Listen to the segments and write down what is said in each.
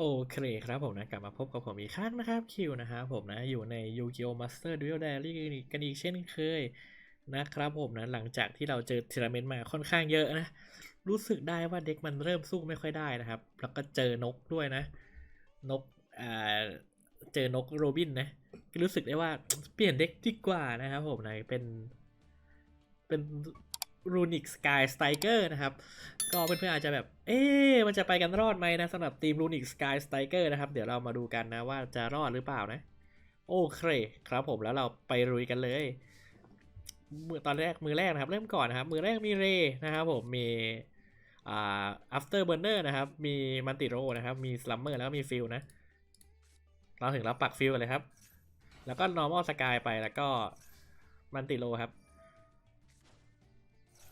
โอเคครับผมนะกลับมาพบกับผมอีกครั้งนะครับคิวนะครับผมนะอยู่ใน Yu-Gi-Oh! Master Duel Diary กันอีกเช่นเคยนะครับผมนะหลังจากที่เราเจอทีรเมนต์มาค่อนข้างเยอะนะ รู้สึกได้ว่าเด็กมันเริ่มสู้ไม่ค่อยได้นะครับ แล้วก็เจอนกด้วยนะ นกอ่าเจอนกโรบินนะรู้สึกได้ว่าเปลี่ยนเด็กดีกว่านะครับผมนะเป็นเป็นรูนิกสกายสไตรเกอร์นะครับ ก็เพื่อนๆอาจจะแบบ เอ๊ะมันจะไปกันรอดไหมนะสำหรับทีมรูนิกสกายสไตเกอร์นะครับ เดี๋ยวเรามาดูกันนะว่าจะรอดหรือเปล่านะ โอเคครับผมแล้วเราไปรุยกันเลยมือตอนแรกมือแรกนะครับ เริ่มก่อนนะครับ มือแรกมีเรนะครับผมมีอ่า after burner นะครับ มีมันติโรนะครับ มี slumber แล้วก็มีฟิลนะ เราถึงเราปักฟิลกันเลยครับ แล้วก็ normal sky ไปแล้วก็มันติโรครับ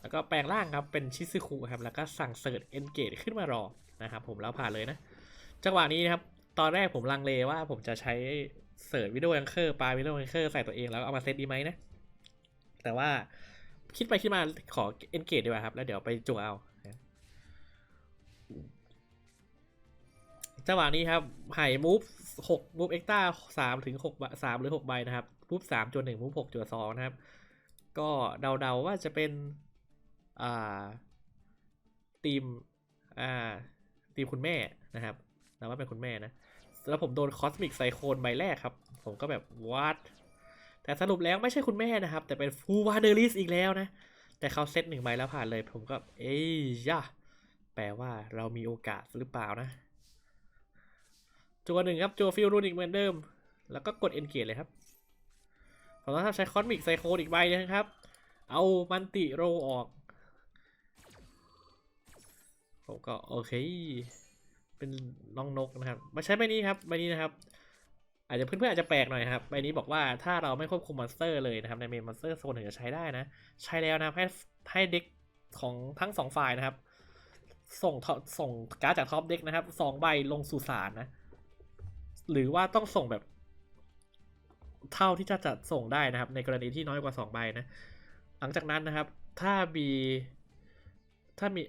แล้วก็แปลงร่างครับเป็นชิซึคุครับแล้วก็สั่งเสิร์ชเอนเกตขึ้นมารอนะครับผมแล้วผ่านเลยนะ จังหวะนี้นะครับตอนแรกผมลังเลว่าผมจะใช้เสิร์ชวิดีโอแองเกอร์ปลาวิดีโอแองเกอร์ใส่ตัวเองแล้วเอามาเซตดีไหมนะ แต่ว่าคิดไปคิดมาขอเอนเกตดีกว่าครับ แล้วเดี๋ยวไปจั่เอาจังหวะนี้ครับไห่มูฟหกมูฟเอ็กต้าสามถึงหกสามหรือหกใบนะครับมูฟสามจนหนึ่งมูฟหกจนสองนะครับ ก็เดาๆว่าจะเป็น อ่าทีมอ่าทีมคุณแม่นะครับแต่ว่าเป็นคุณแม่นะ แล้วผมโดนคอสมิกไซโคนใบแรกครับ ผมก็แบบวัดแต่สรุปแล้วไม่ใช่คุณแม่นะครับ แต่เป็นฟูวาเดอริสอีกแล้วนะ แต่เขาเซตหนึ่งใบแล้วผ่านเลย ผมก็ เอ้ยย่าแปลว่าเรามีโอกาสหรือเปล่านะจัวหนึ่งครับจัวฟิลรูนอีกเหมือนเดิม แล้วก็กดเอนเกตเลยครับผมต้องใช้คอสมิกไซโคนอีกใบนึงครับ เอามันติโรออก ผมก็โอเค เป็นน้องนกนะครับ มาใช้ใบนี้ครับใบนี้นะครับ อาจจะเพื่อนๆอาจจะแปลกหน่อยครับใบนี้บอกว่าถ้าเราไม่ควบคุมมอนสเตอร์เลยนะครับในเมนมอนสเตอร์โซนถึงจะใช้ได้นะ ใช้แล้วนะให้ให้เด็กของทั้งสองฝ่ายนะครับ ส่งท็อปส่งการ์ดจากท็อปเด็กนะครับสองใบลงสู่สารนะ หรือว่าต้องส่งแบบ เท่าที่จะจัดส่งได้นะครับ ในกรณีที่น้อยกว่าสองใบนะ หลังจากนั้นนะครับ ถ้ามีถ้ามี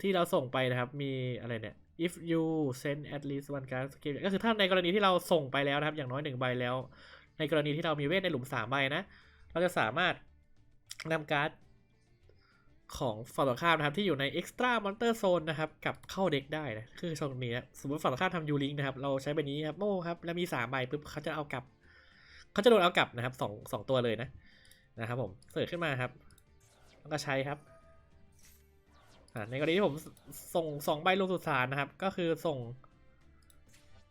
ที่เราส่งไปนะครับมีอะไรเนี่ย if you send at least one card skill ก็คือถ้าในกรณีที่เราส่งไปแล้วนะครับ อย่างน้อยหนึ่งใบแล้ว ในกรณีที่เรามีเวทในหลุมสามใบนะ เราจะสามารถนำการ์ดของฝั่งตรงข้ามนะครับ ที่อยู่ใน extra monster zone นะครับกลับเข้าเด็กได้นะคือตรงนี้นะสมมติฝั่งตรงข้ามทำยูริงนะครับ เราใช้ใบบนี้ครับโม่ครับ แล้วมีสามใบปุ๊บเขาจะเอากลับ เขาจะโดนเอากลับนะครับสองสองตัวเลยนะนะครับผมเสิร์ชขึ้นมาครับแล้วก็ใช้ครับ ในกรณีที่ผมส่งสองใบลงสุสานนะครับ ก็คือส่ง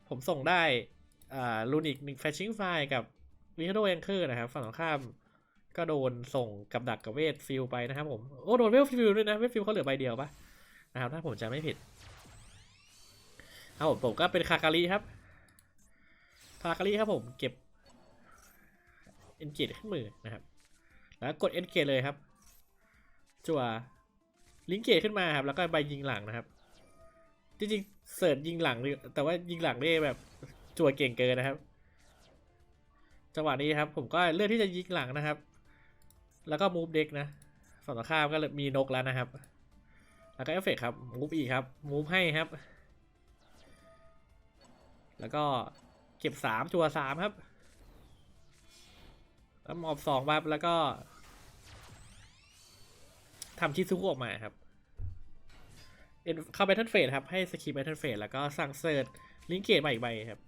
ผมส่งได้อ่าลูนิกหนึ่งแฟชชิ่งไฟกับวิคโดแองเกอร์นะครับ ฝั่งตรงข้าม ก็โดนส่งกับดักกับเวทฟิลไปนะครับผม โอ้ โดนเวทฟิลด้วยนะ เวทฟิลเขาเหลือใบเดียวปะนะครับ ถ้าผมจะไม่ผิดครับผมผมก็เป็นคาการีครับคาการีครับผมเก็บเอนเกตขึ้นมือนะครับ แล้วกดเอนเกตเลยครับจั่ว ลิงเกตขึ้นมาครับแล้วก็ใบยิงหลังนะครับ จริงๆเสิร์ชยิงหลังแต่ว่ายิงหลังนี่แบบจั่วเก่งเกินนะครับ จังหวะนี้ครับ ผมก็เลือกที่จะยิงหลังนะครับ แล้วก็มูฟเด็กนะฝั่งตรงข้ามก็มีนกแล้วนะครับ แล้วก็เอฟเฟกครับมูฟอีกครับมูฟให้ครับ แล้วก็เก็บสามจั่วสามครับแล้วมอบสองบับแล้วก็ ทำชิซุกุออกมาครับเข้าไปเทิร์นเฟสครับ ให้สกิปไปเทิร์นเฟสแล้วก็สั่งเสิร์ชลิงเกตมาอีกใบครับ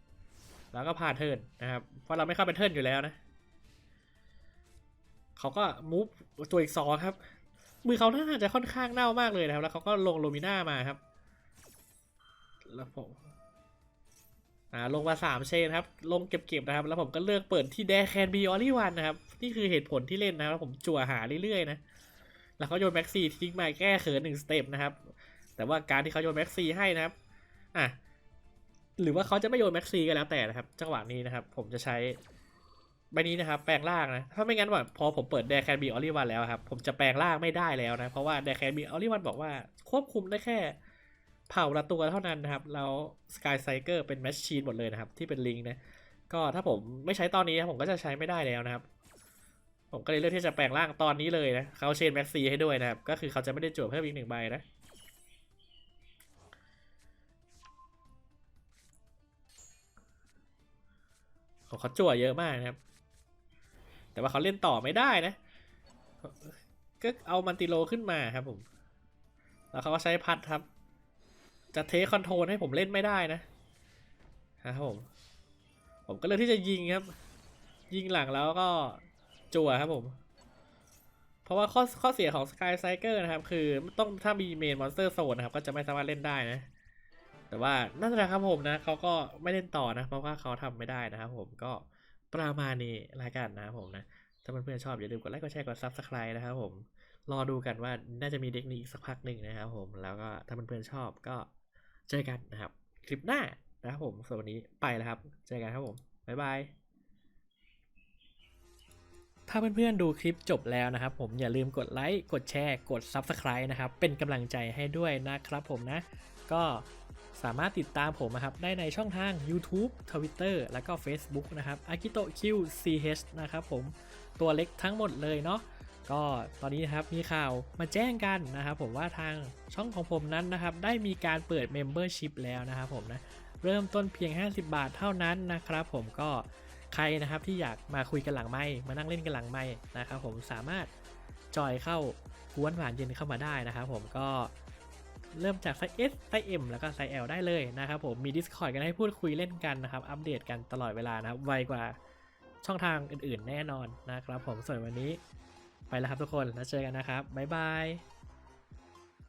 แล้วก็พาเทิร์นนะครับ เพราะเราไม่เข้าไปเทิร์นอยู่แล้วนะ เขาก็มูฟตัวอีกสองครับ มือเขาน่าจะค่อนข้างเน่ามากเลยนะครับ แล้วเขาก็ลงโลมิน่ามาครับ แล้วผมอ่าลงมาสามเชนครับ ลงเก็บๆนะครับ แล้วผมก็เลือกเปิดที่แดแคนบีออลี่วันนะครับ นี่คือเหตุผลที่เล่นนะครับผมจั่วหาเรื่อยๆนะ แล้วเขาโยนแม็กซีทิ้งมาแก้เขินหนึ่งสเต็ปนะครับ แต่ว่าการที่เขาโยนแม็กซีให้นะครับ อะ หรือว่าเขาจะไม่โยนแม็กซีก็แล้วแต่นะครับ จังหวะนี้นะครับ ผมจะใช้ใบนี้นะครับแปลงร่างนะ ถ้าไม่งั้นว่าพอผมเปิดแดแคนบีออลี่วันแล้วครับ ผมจะแปลงร่างไม่ได้แล้วนะ เพราะว่าแดแคนบีออลี่วันบอกว่าควบคุมได้แค่เผ่าละตัวเท่านั้นนะครับ แล้วสกายไซเกอร์เป็นแมชชีนหมดเลยนะครับ ที่เป็นลิงนะ ก็ถ้าผมไม่ใช้ตอนนี้นะผมก็จะใช้ไม่ได้แล้วนะครับ ผมก็เลยเลือกที่จะแปลงร่างตอนนี้เลยนะเขาเชนแม็กซี่ให้ด้วยนะครับ ก็คือเขาจะไม่ได้จวบเพิ่มอีกหนึ่งใบนะของเขาจั่วเยอะมากนะครับ แต่ว่าเขาเล่นต่อไม่ได้นะ ก็เอามันติโลขึ้นมาครับผม แล้วเขาก็ใช้พัดครับ จะเทคอนโทรลให้ผมเล่นไม่ได้นะ ครับผม ผมก็เลือกที่จะยิงครับ ยิงหลังแล้วก็ จั่วครับผม เพราะว่าข้อข้อเสียของ Sky c y c l e นะครับ คือต้องถ้ามีเมนมอนสเตอร์โซนนะครับ ก็จะไม่สามารถเล่นได้นะ แต่ว่านั่นแหละครับผมนะเขาก็ไม่เล่นต่อนะ เพราะว่าเขาทำไม่ได้นะครับผมก็ประมาณนี้ละกันนะครับผมนะ ถ้าเพื่อนๆชอบอย่าลืมกดไลค์กดแชร์กด Subscribe นะครับผมรอดูกันว่าน่าจะมีเด็กนี้อีกสักพักหนึ่งนะครับผมแล้วก็ถ้าเพื่อนๆชอบก็เจอกันนะครับ คลิปหน้านะครับผมส่วนวันนี้ไปแล้วครับ เจอกันครับผม บ๊ายบาย ถ้าเพื่อนๆดูคลิปจบแล้วนะครับ ผมอย่าลืมกดไลค์กดแชร์ กด Subscribe นะครับ เป็นกำลังใจให้ด้วยนะครับผมนะ ก็สามารถติดตามผมนะครับ ได้ในช่องทาง YouTube Twitter แล้วก็ Facebook นะครับ Akito QCH นะครับผมตัวเล็กทั้งหมดเลยเนาะก็ตอนนี้นะครับมีข่าวมาแจ้งกันนะครับ ผมว่าทางช่องของผมนั้นนะครับ ได้มีการเปิด Membership แล้วนะครับผมนะ เริ่มต้นเพียง 50 บาทเท่านั้นนะครับ ผมก็ ใครนะครับที่อยากมาคุยกันหลังไม้มานั่งเล่นกันหลังไม้นะครับผมสามารถจอยเข้ากวนหวานเย็นเข้ามาได้นะครับผมก็เริ่มจากไซส์ S ไซส์ M แล้วก็ไซส์ L ได้เลยนะครับผมมี Discord กันให้พูดคุยเล่นกันนะครับ อัปเดตกันตลอดเวลานะครับไวกว่าช่องทางอื่นๆ แน่นอนนะครับผมส่วนวันนี้ไปแล้วครับทุกคนแล้วเจอกันนะครับบ๊ายบาย